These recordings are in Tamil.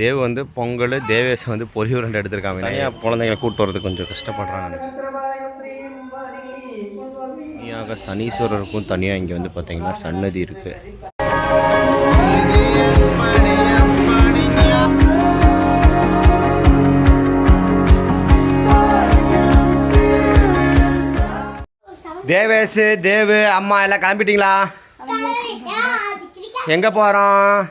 தேவ் வந்து பொங்கல் தேவேஷ் வந்து பொரி உருண்டை எடுத்திருக்காங்க. தனியாக குழந்தைங்களை கூட்டு வரது கொஞ்சம் கஷ்டப்படுறாங்க. தனியாக சனீஸ்வரருக்கும் தனியாக இங்கே வந்து பார்த்தீங்கன்னா சன்னதி இருக்குது தேவேஷ் தேவு அம்மா எல்லாம் கிளம்பிட்டீங்களா? எங்கே போகிறோம்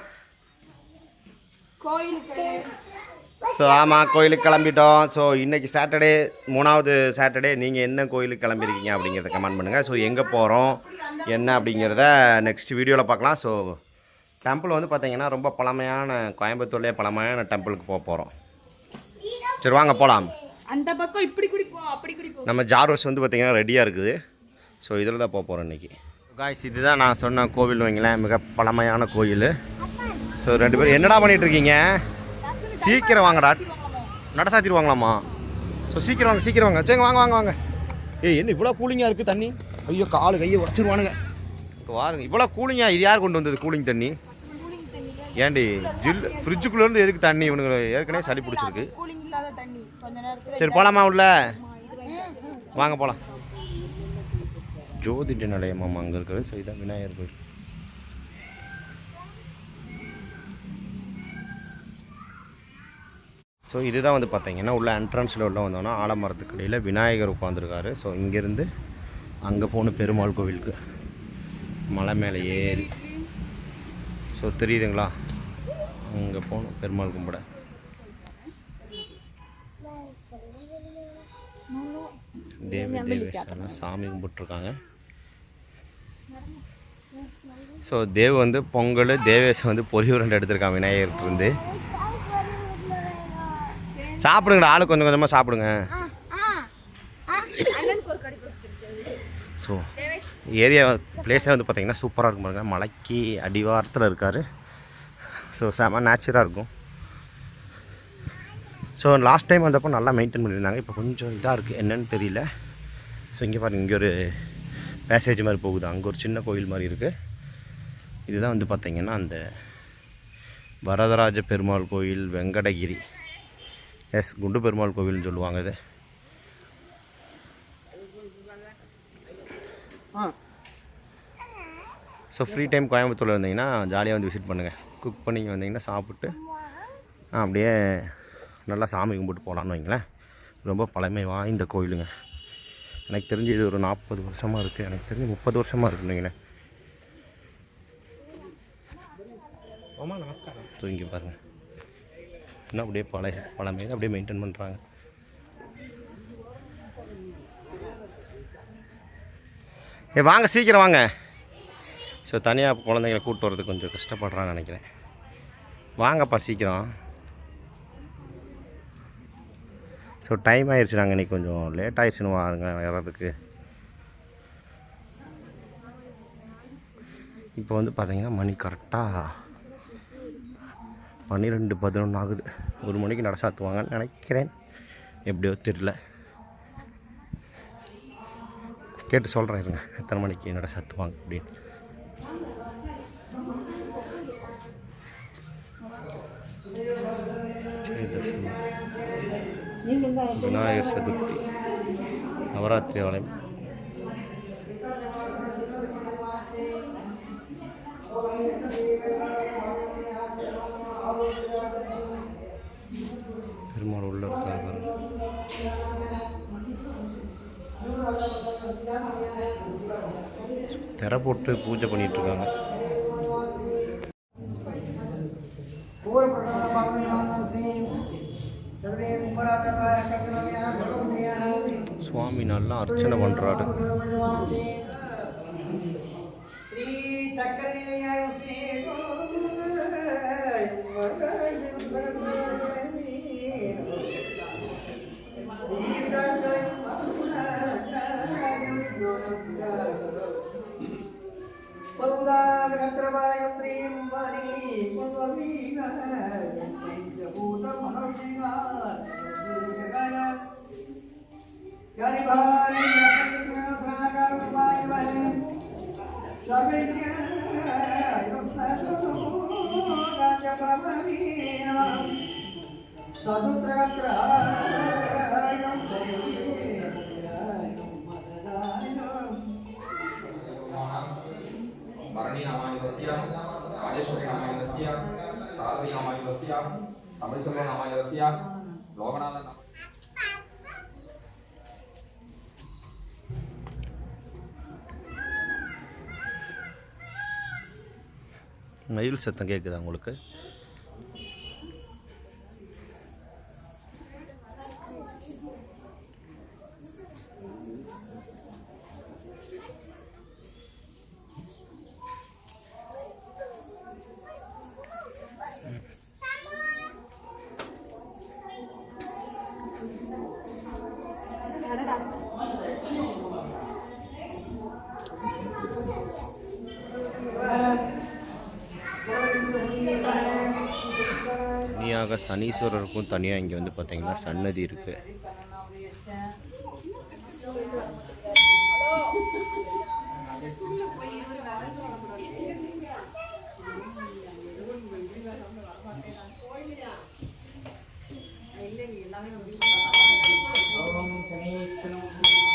ஸோ ஆமாம் கோயிலுக்கு கிளம்பிட்டோம். ஸோ இன்றைக்கி சாட்டர்டே மூணாவது சாட்டர்டே நீங்கள் என்ன கோயிலுக்கு கிளம்பிருக்கீங்க அப்படிங்கிறத கமெண்ட் பண்ணுங்கள் ஸோ எங்கே போகிறோம் என்ன அப்படிங்கிறத நெக்ஸ்ட் வீடியோவில் பார்க்கலாம். ஸோ டெம்பிள் வந்து பார்த்தீங்கன்னா ரொம்ப பழமையான கோயம்புத்தூர்லேயே பழமையான டெம்பிளுக்கு போக போகிறோம் சரி வாங்க போகலாம் அந்த பக்கம் இப்படி குடி போ அப்படி குடி போ. நம்ம ஜார்வஸ் வந்து பார்த்தீங்கன்னா ரெடியாக இருக்குது. ஸோ இதில் தான் போக போகிறோம் இன்றைக்கி காய்ஸ் இதுதான் நான் சொன்ன கோவில் வைங்களேன் மிக பழமையான கோயில். ஸோ ரெண்டு பேரும் என்னடா பண்ணிட்டு இருக்கீங்க சீக்கிரம் வாங்கடா. நட சாத்திடுவாங்களாம்மா ஸோ சீக்கிரம் வாங்க சீக்கிரம் வாங்க. சரிங்க வாங்க வாங்க வாங்க. ஏய் என்ன இவ்வளோ கூலிங்காக இருக்குது தண்ணி? ஐயோ காலு கையை உடச்சிருவானுங்க. இப்போ வாருங்க. இவ்வளோ கூலிங்காக இது யார் கொண்டு வந்தது கூலிங் தண்ணி? ஏண்டி ஜில் ஃப்ரிட்ஜுக்குள்ளேருந்து எதுக்கு தண்ணி இவனுங்க ஏற்கனவே சளி பிடிச்சிருக்கு? சரி போகலாமா உள்ள? வாங்க போகலாம் ஜோதிட நிலையம் அங்கே இருக்கிறது ஸோ இதான் விநாயகர் கோயில். ஸோ இதுதான் வந்து பார்த்தீங்கன்னா உள்ள என்ட்ரன்ஸில் உள்ள வந்தோன்னா ஆலமரத்துக்கு இடையில் விநாயகர் உட்காந்துருக்காரு ஸோ இங்கேருந்து அங்கே போகணும் பெருமாள் கோவிலுக்கு மலை மேலே ஏறி. ஸோ தெரியுதுங்களா? அங்கே போகணும் பெருமாள் கும்பிட. தேவி தேவேஸ்வரன் சாமி கும்பிட்ருக்காங்க ஸோ தேவ் வந்து பொங்கல் தேவேஷ் வந்து பொறி உருண்டை எடுத்திருக்காங்க விநாயகர்கிட்ட இருந்து சாப்பிடுங்கடா ஆளு கொஞ்சம் கொஞ்சமாக சாப்பிடுங்க. ஸோ ஏரியா பிளேஸே வந்து பார்த்தீங்கன்னா சூப்பராக இருக்கும் பாருங்க. மலைக்கு அடிவாரத்தில் இருக்கார். ஸோ செம நேச்சுராக இருக்கும். ஸோ லாஸ்ட் டைம் வந்தப்போ நல்லா மெயின்டைன் பண்ணியிருந்தாங்க. இப்போ கொஞ்சம் இதாக இருக்குது என்னன்னு தெரியல. ஸோ இங்கே பாருங்க இங்கே ஒரு பேசேஜ் மாதிரி போகுது. அங்கே ஒரு சின்ன கோயில் மாதிரி இருக்குது இதுதான் வந்து பார்த்தீங்கன்னா அந்த வரதராஜ பெருமாள் கோயில் வெங்கடகிரி. எஸ் குண்டு பெருமாள் கோவில்னு சொல்லுவாங்க இது. ஸோ ஃப்ரீ டைம் கோயம்புத்தூரில் இருந்தீங்கன்னா ஜாலியாக வந்து விசிட் பண்ணுங்கள் குக் பண்ணி வந்தீங்கன்னா சாப்பிட்டு அப்படியே நல்லா சாமி கும்பிட்டு போகலான்னு வைங்களேன். ரொம்ப பழமை வாய்ந்த கோயிலுங்க. எனக்கு தெரிஞ்சு இது ஒரு நாற்பது வருஷமாக இருக்குது எனக்கு தெரிஞ்சு முப்பது வருஷமாக இருக்குன்னு நமஸ்காரம். தூங்கி பாருங்கள் இன்னும் அப்படியே பழைய பழமையில் அப்படியே மெயின்டைன் பண்ணுறாங்க ஏ வாங்க சீக்கிரம் வாங்க. ஸோ தனியாக குழந்தைங்களை கூப்பிட்டு வரது கொஞ்சம் கஷ்டப்படுறான்னு நினைக்கிறேன். வாங்கப்பா சீக்கிரம். ஸோ டைம் ஆயிடுச்சு நாங்கள் இன்றைக்கி கொஞ்சம். லேட் ஆயிடுச்சுன்னு வாங்க வர்றதுக்கு. இப்போ வந்து பார்த்தீங்கன்னா மணி கரெக்டாக பன்னிரெண்டு பதினொன்று ஆகுது. ஒரு மணிக்கு நட சாத்துவாங்கன்னு நினைக்கிறேன். எப்படியோ தெரியல. கேட்டு சொல்கிறேன் இருங்க. எத்தனை மணிக்கு நட சாத்துவாங்க அப்படின்னு. விநாயகர் சதுர்த்தி நவராத்திரி ஆலயம். பெருமாள் திரை போட்டு பூஜை பண்ணிட்டு இருக்காங்க சுவாமி நல்லா அர்ச்சனை பண்ணுறாரு ಪ್ರೇಮ ಬರೀ ಪುಂಡವೀಗ ಪಂಚಭೂತ ಮನೋಜಿಗ ಗರಿ ಭಾರಿ ಸರ್ವಜ್ಞ ರಾಜಪ್ರಭವೀಣ ಸದುತ್ರ பரணிநாமாயுதஸ்யா ராஜேஸ்வரநாமாயுதஸ்யா சாரதிநாமாயுதஸ்யா தமிழ்ச்சந்திரநாமாயுதஸ்யா லோகநாதன் மயில் சத்தம் கேட்குதா உங்களுக்கு? தனியாக சனீஸ்வரருக்கும் தனியாக இங்கே வந்து பார்த்தீங்கன்னா சன்னதி இருக்குது ஓம்